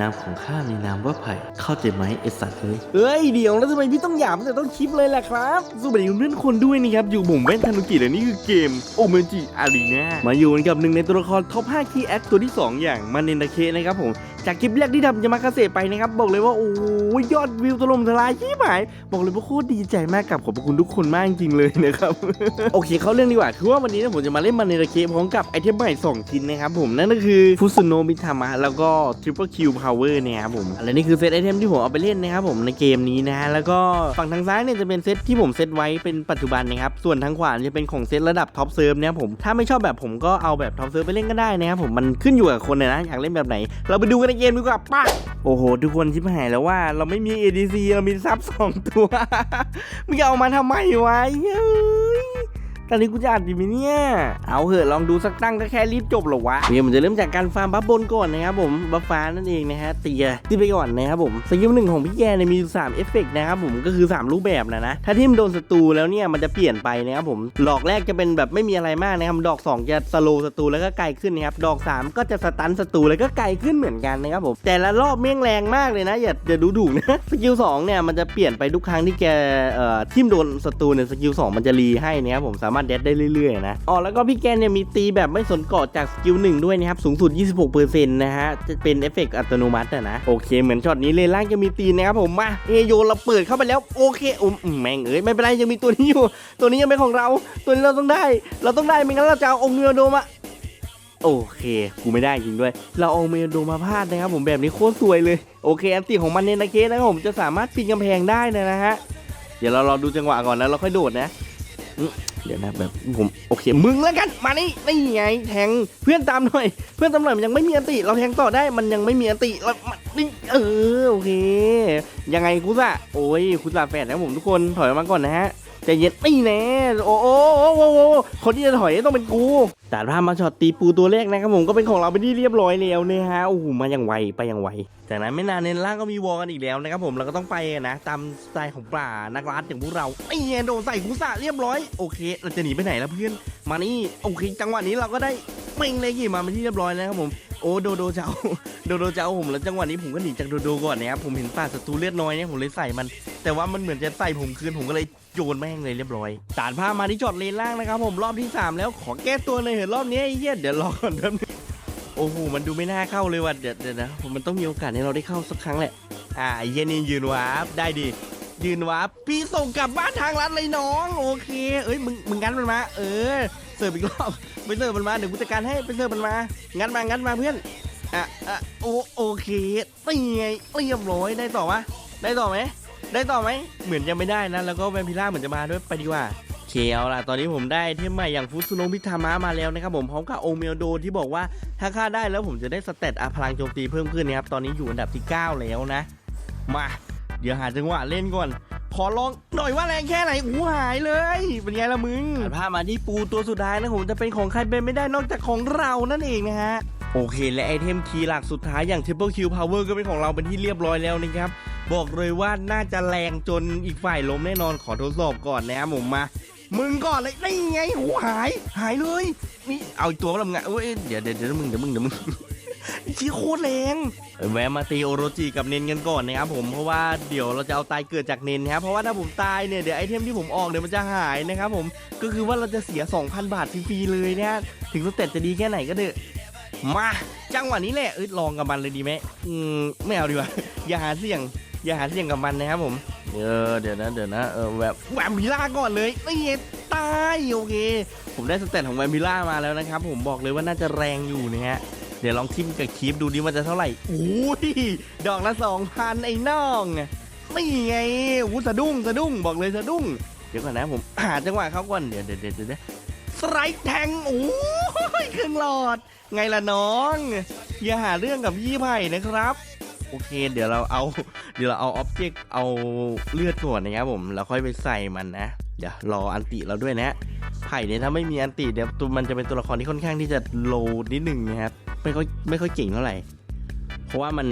นามของข้ามีนามว่าไผ่เข้าใจไหมไอสัตว์เฮ้ยเอ้ยเดี๋ยวแล้วทำไมพี่ต้องหยาบตั้งแต่ต้นคลิปเลยล่ะครับสวัสดีเพื่อนๆคนด้วยนะครับอยู่ผมแว่นธนุกิและนี่คือเกมโอเมจิอารีนามาอยู่กันกับหนึ่งในตัวละครท็อป5คีย์แอคตัวที่ 2 อย่างมาเนนดาเคนะครับผม จากคลิปแรกที่ทำจะมาคาเซไปนะครับบอกเลยว่าโอ้ยยอดวิวถล่มทลายชิบหาย บอกเลยว่าโคตรดีใจมากกับขอบคุณทุกคนมากจริงเลยนะครับ โอเคเข้าเรื่องดีกว่าคือว่าวันนี้เนี่ยผมจะมาเล่นมาเนดาเคพร้อมกับไอเทมใหม่2ชิ้นนะครับผมนั่นก็คือฟุสุโนมิทามะแล้วก็ Triple Q Power เนี่ยครับผมและนี่คือเซตไอเทมที่ผมเอาไปเล่นนะครับผมในเกมนี้นะฮะแล้วก็ฝั่งทางซ้ายเนี่ยจะเป็นเซตที่ผมเซตไว้เป็นปัจจุบันนะครับส่วนทางขวาจะเป็นของเซตระดับท็อปเซิร์ฟนะครับผมถ้าไม่ชอบแบบผมก็เอาแบบท็อปเซิร์ฟไปเล่นก็ได้นะครับผมมันขึ้นอยู่กับคนนะอยากเล่นแบบไหน เราไปดูกันเกมดีกว่าป่ะโอ้โห ทุกคนชิบหายแล้วว่าเราไม่มี ADC เรามีซับสองตัวมึงจะเอามาทำไมวะเฮ้ย ตอนนี้กูจะอัดดีไหมเนี่ย เอาเหอะลองดูสักตั้งก็แค่รีบจบเหรอวะเดี๋ยวผมจะเริ่มจากการฟาร์มบัฟบนก่อนนะครับผมบัฟฟ้านั่นเองนะฮะเตียที่ไปก่อนนะครับผมสกิลหนึ่งของพี่แกเนี่ยมีอยู่3เอฟเฟกต์นะครับผมก็คือ 3 รูปแบบนะนะถ้าที่มันโดนศัตรูแล้วเนี่ยมันจะเปลี่ยนไปนะครับผมดอกแรกจะเป็นแบบไม่มีอะไรมากนะครับดอก 2 จะสโลว์ศัตรูแล้วก็ไกลขึ้นนะครับดอก 3 ก็จะสตันศัตรูแล้วก็ไกลขึ้นเหมือนกันนะครับผมแต่ละรอบเมี่ยงแรงมากเลยนะ อย่าอย่าดูถูกนะสกิล2เนี่ยมันจะเปลี่ยนไปทุกครั้งที่แกเอ่อทิมโดนศัตรูเนี่ยสกิล2มันจะรีให้นะครับผมสามารถเดดได้เรื่อยๆนะอ๋อแล้วก็พี่แกนเนี่ยมีตีแบบไม่สนเกาะจากสกิลหนึ่งด้วยนะครับสูงสุด 26%นะฮะจะเป็นเอฟเฟกต์อัตโนมัติอะนะโอเคเหมือนช็อตนี้เลยล่างจะมีตีนะครับผมมาเอโยเราเปิดเข้าไปแล้วโอเคอุ้มอืมแม่งเอ้ยไม่เป็นไรยังมีตัวนี้อยู่ ตัวนี้ยังเป็นของเรา ตัวนี้เราต้องได้ เราต้องได้ไม่งั้นเราจะเอาองค์เงือโดมาโอเค กูไม่ได้จริงด้วย เราเอาเมโดมาพาดนะครับผมแบบนี้โคตรสวยเลย โอเค อันติของมันเนนาเคสนะครับผมจะสามารถปีนกำแพงได้นะนะฮะ เดี๋ยวเรารอดูจังหวะก่อนแล้วเราค่อยโดดนะ เดี๋ยวนะแบบผมโอเคมึงแล้วกันมานี่นี่ไงแทงเพื่อนตามหน่อย เพื่อนตามหน่อยมันยังไม่มีอันติ เราแทงต่อได้มันยังไม่มีอันติเรามันนี่เออโอเค ยังไงคุซ่าโอ้ยคุซ่าแฝดนะครับผมทุกคนถอยออกมาก่อนนะฮะ ใจเย็นไม่แน่โอ้โอ้โอ้โอ้โอ้คนที่จะถอยต้องเป็นกูแตัดภาพมาช็อตตีปูตัวแรกนะครับผมก็เป็นของเราไปที่เรียบร้อยแล้วนะฮะโอ้โหมาอย่างไวไปอย่างไวจากนั้นไม่นานในล่างก็มีวอลกันอีกแล้วนะครับผมเราก็ต้องไปนะตามสไตล์ของป่านักรัดอย่างพวกเราไอ้เงี้ยโดนใส่กุสะเรียบร้อยโอเค เราจะหนีไปไหนแล้วเพื่อนมานี่โอเค จังหวะนี้เราก็ได้เม่งเลยกี่มาเป็นที่เรียบร้อยแล้วครับผมโอ้โดโดเจ้าโดโดเจ้าผมแล้วจังหวะนี้ผมก็หนีจากโดโดก่อนนะครับผมเห็นป่าศัตรูเลือดน้อยเนี่ยผมเลยใส่มัน แต่ว่ามันเหมือนจะใส่ผมคืนผมก็เลย โยนแม่งเลยเรียบร้อยตัดภาพมาที่จอดเลนล่างนะครับผมรอบที่ 3 แล้วขอแก้ตัวเลยเห็นรอบนี้ไอ้เหี้ยเดี๋ยวรอก่อนแป๊บนึงโอ้โหมันดูไม่น่าเข้าเลยว่ะเดี๋ยวเดี๋ยวนะผมมันต้องมีโอกาสให้เราได้เข้าสักครั้งแหละ อ่าเหี้ยนี่ยืนวาร์ปได้ดิยืนวาร์ปพี่ส่งกลับบ้านทางรัดเลยน้อง โอเค เอ้ยมึงมึงงัดมันมาเออเสิร์ฟอีกรอบไปเสิร์ฟมันมาเดี๋ยวกูจัดการให้ไปเสิร์ฟมันมางัดมางัดมาเพื่อนอะอะโอโอเคนี่ไงเรียบร้อยได้ต่อวะได้ต่อไหม ได้ต่อไหม เหมือนยังไม่ได้นะ แล้วก็แวมพิล่าเหมือนจะมาด้วยไปดีกว่าโอเคเอาล่ะ ตอนนี้ผมได้เทมใหม่อย่างฟุตสุโนพิธามะมาแล้วนะครับผมพร้อมกับโอเมลโดที่บอกว่าถ้าฆ่าได้แล้วผมจะได้สเตตอาพลังโจมตีเพิ่มขึ้นนะครับ ตอนนี้อยู่อันดับที่ 9 แล้วนะ มา เดี๋ยวหาจังหวะเล่นก่อน ขอลองหน่อยว่าแรงแค่ไหนหูหายเลย เป็นไงล่ะมึงพามาที่ปูตัวสุดท้ายนะผมจะเป็นของใครเป็นไม่ได้นอกจากของเรานั่นเองนะฮะโอเค และไอเทมคีย์หลักสุดท้ายอย่าง Triple Q Power ก็เป็นของเราเป็นที่เรียบร้อยแล้วนะครับ บอกเลยว่าน่าจะแรงจนอีกฝ่ายล้มแน่นอนขอทดสอบก่อนนะครับผมมา มึงก่อนเลยนี่ไงหูหาย หายเลยนี่เอาตัวมาทำงานเอ้ยเดี๋ยวเดี๋ยวเดี๋ยวมึงเดี๋ยวมึงเดี๋ยวมึงชี้โคตรแรงแวะมาตีโอโรจิกับเนนกันก่อนนะครับผมเพราะว่าเดี๋ยวเราจะเอาตายเกิดจากเนนนะครับเพราะว่าถ้าผมตายเนี่ยเดี๋ยวไอเทมที่ผมออกเดี๋ยวมันจะหายนะครับผมก็คือว่าเราจะเสีย 2,000 บาทฟรีๆเลยนะถึงสเตตจะดีแค่ไหนก็เถอะมาจังหวะนี้แหละเอ้ยลองกับมันเลยดีไหมอืมไม่เอาดีกว่าอย่าหาเสี่ยง อย่าหาเสี่ยงกับมันนะครับผม เออเดี๋ยวนะเดี๋ยวนะเออแบบแวมพิล่าก่อนเลยนี่ไงตายโอเค ผมได้สเตตของแวมพิล่ามาแล้วนะครับ ผมบอกเลยว่าน่าจะแรงอยู่นะฮะเดี๋ยวลองทิมกับคีฟดูดิมันจะเท่าไหร่อุ้ยดอกละสองพันไอ้น้องนี่ไงอู้สะดุ้งสะดุ้งบอกเลยสะดุ้ง เดี๋ยวก่อนนะผมหาจังหวะเขาก่อนเดี๋ยวเดี๋ยวเดี๋ยวเดี๋ยวสไตร์แทงโอ้ยครึ่งหลอด ไงล่ะน้อง อย่าหาเรื่องกับยี่ไผ่นะครับ โอเค เดี๋ยวเราเอา เดี๋ยวเราเอาอ็อบเจกต์เอาเลือดก่อนนะครับผมแล้วค่อยไปใส่มันนะ เดี๋ยวรออันติเราด้วยนะไผ่เนี่ยถ้าไม่มีอันติเดี๋ยวตัวมันจะเป็นตัวละครที่ค่อนข้างที่จะโลนิดนึงนะครับไม่ค่อยไม่ค่อยเก่งเท่าไหร่ เพราะว่ามัน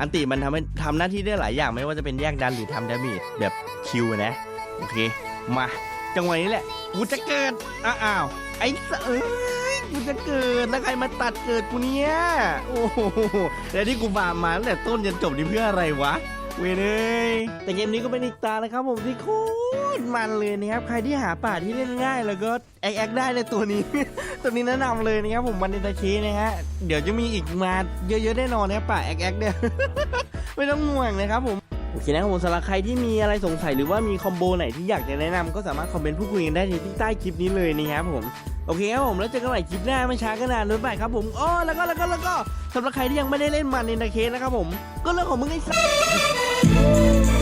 อันติมันทำให้ทำหน้าที่ได้หลายอย่างไม่ว่าจะเป็นแยกดันหรือทำดาเมจแบบคิวนะโอเค มา จังหวะนี้แหละกูจะเกิดอ้าวไอ้เสเอ้ย กูจะเกิดแล้วใครมาตัดเกิดกูเนี่ยโอ้โหแล้วที่กูบามมาตั้งแต่ต้นจนจบนี่เพื่ออะไรวะเวยเลยแต่เกมนี้ก็เป็นอีกตานะครับผมที่โคตรมันเลยนะครับใครที่หาป่าที่เล่นง่าย แล้วก็แอคแอคได้เลยตัวนี้ ตัวนี้แนะนำเลยนะครับผมมันเดนตาเคนะฮะเดี๋ยวจะมีอีกมาเยอะๆแน่นอนนะครับป่าแอคแอคเนี่ยไม่ต้องห่วงนะครับผม โอเคนะครับผมสำหรับใครที่มีอะไรสงสัยหรือว่ามีคอมโบไหนที่อยากจะแนะนำก็สามารถคอมเมนต์พูดคุยกันได้ที่ใต้คลิปนี้เลยนะครับผมโอเคครับผมแล้วเจอกันใหม่คลิปหน้าไม่ช้าก็นานนู้นไปครับผมอ๋อแล้วก็แล้วก็แล้วก็สำหรับใครที่ยังไม่ได้เล่นมันในตาเคนะครับผมก็เรื่องของมึงไอ้สัส